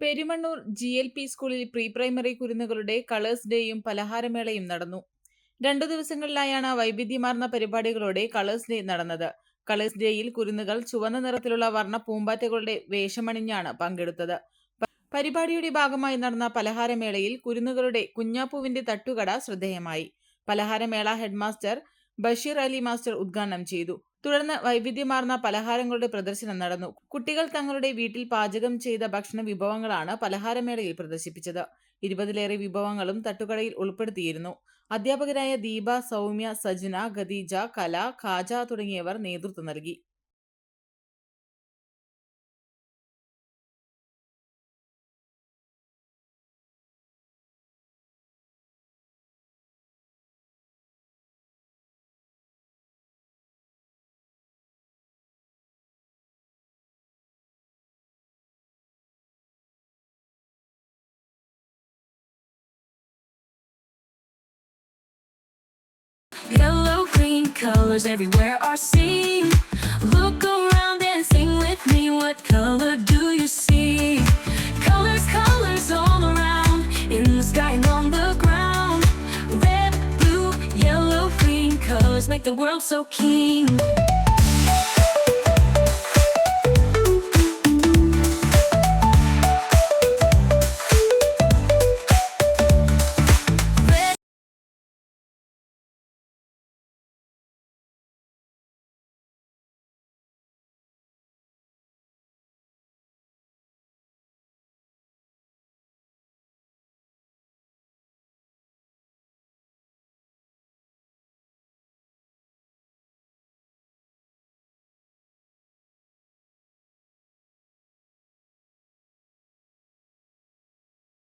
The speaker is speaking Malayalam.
പെരുമണ്ണൂർ ജി എൽ പി സ്കൂളിൽ പ്രീ പ്രൈമറി കുരുന്നുകളുടെ കളേഴ്സ് ഡേയും പലഹാരമേളയും നടന്നു. രണ്ടു ദിവസങ്ങളിലായാണ് വൈവിധ്യമാർന്ന പരിപാടികളോടെ കളേഴ്സ് ഡേ നടന്നത്. കളേഴ്സ് ഡേയിൽ കുരുന്നുകൾ ചുവന്ന നിറത്തിലുള്ള വർണ പൂമ്പാറ്റകളുടെ വേഷമണിഞ്ഞാണ് പങ്കെടുത്തത്. പരിപാടിയുടെ ഭാഗമായി നടന്ന പലഹാരമേളയിൽ കുരുന്നുകളുടെ കുഞ്ഞാപ്പൂവിന്റെ തട്ടുകട ശ്രദ്ധേയമായി. പലഹാരമേള ഹെഡ്മാസ്റ്റർ ബഷീർ അലി മാസ്റ്റർ ഉദ്ഘാടനം ചെയ്തു. തുടർന്ന് വൈവിധ്യമാർന്ന പലഹാരങ്ങളുടെ പ്രദർശനം നടന്നു. കുട്ടികൾ തങ്ങളുടെ വീട്ടിൽ പാചകം ചെയ്ത ഭക്ഷണ വിഭവങ്ങളാണ് പലഹാരമേളയിൽ പ്രദർശിപ്പിച്ചത്. ഇരുപതിലേറെ വിഭവങ്ങളും തട്ടുകടയിൽ ഉൾപ്പെടുത്തിയിരുന്നു. അധ്യാപകരായ ദീപ സൗമ്യ സജ്ന ഖദീജ കല ഖാജ തുടങ്ങിയവർ നേതൃത്വം നൽകി. Colors everywhere are seen. Look around and sing with me. What color do you see? Colors, colors all around. In the sky and on the ground. Red, blue, yellow, green colors make the world so keen.